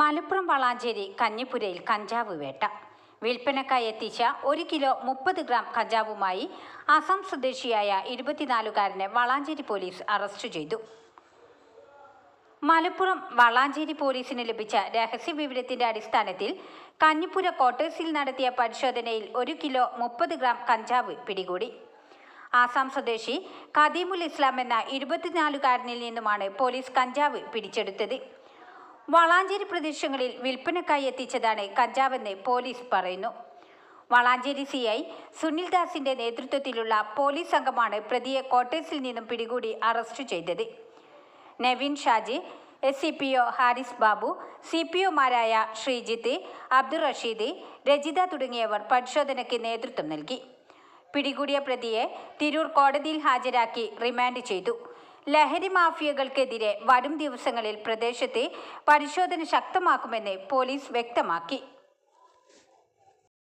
മലപ്പുറം വളാഞ്ചേരി കഞ്ഞിപ്പുരയിൽ കഞ്ചാവ് വേട്ട. വിൽപ്പനക്കായി എത്തിച്ച ഒരു കിലോ മുപ്പത് ഗ്രാം കഞ്ചാവുമായി അസം സ്വദേശിയായ ഇരുപത്തിനാലുകാരനെ വളാഞ്ചേരി പോലീസ് അറസ്റ്റ് ചെയ്തു. മലപ്പുറം വളാഞ്ചേരി പോലീസിന് ലഭിച്ച രഹസ്യ വിവരത്തിന്റെ അടിസ്ഥാനത്തിൽ കഞ്ഞിപ്പുര ക്വാർട്ടേഴ്സിൽ നടത്തിയ പരിശോധനയിൽ ഒരു കിലോ മുപ്പത് ഗ്രാം കഞ്ചാവ് പിടികൂടി. ആസാം സ്വദേശി ഖദീമുൽ ഇസ്ലാം എന്ന ഇരുപത്തിനാലുകാരനിൽ നിന്നുമാണ് പോലീസ് കഞ്ചാവ് പിടിച്ചെടുത്തത്. വളാഞ്ചേരി പ്രദേശങ്ങളിൽ വിൽപ്പനക്കായി എത്തിച്ചതാണ് കഞ്ചാവെന്ന് പോലീസ് പറയുന്നു. വളാഞ്ചേരി സി ഐ സുനിൽ ദാസിന്റെ നേതൃത്വത്തിലുള്ള പോലീസ് സംഘമാണ് പ്രതിയെ കോട്ടേഴ്സിൽ നിന്നും പിടികൂടി അറസ്റ്റ് ചെയ്തത്. Naveen Shaji S C P O Haris Babu C P ഒമാരായ Sreejith Abdul Rasheed Rajitha തുടങ്ങിയവർ പരിശോധനയ്ക്ക് നേതൃത്വം നൽകി. പിടികൂടിയ പ്രതിയെ തിരൂർ കോടതിയിൽ ഹാജരാക്കി റിമാൻഡ് ചെയ്തു. ലഹരി മാഫിയകൾക്കെതിരെ വരും ദിവസങ്ങളിൽ പ്രദേശത്തെ പരിശോധന ശക്തമാക്കുമെന്ന് പോലീസ് വ്യക്തമാക്കി.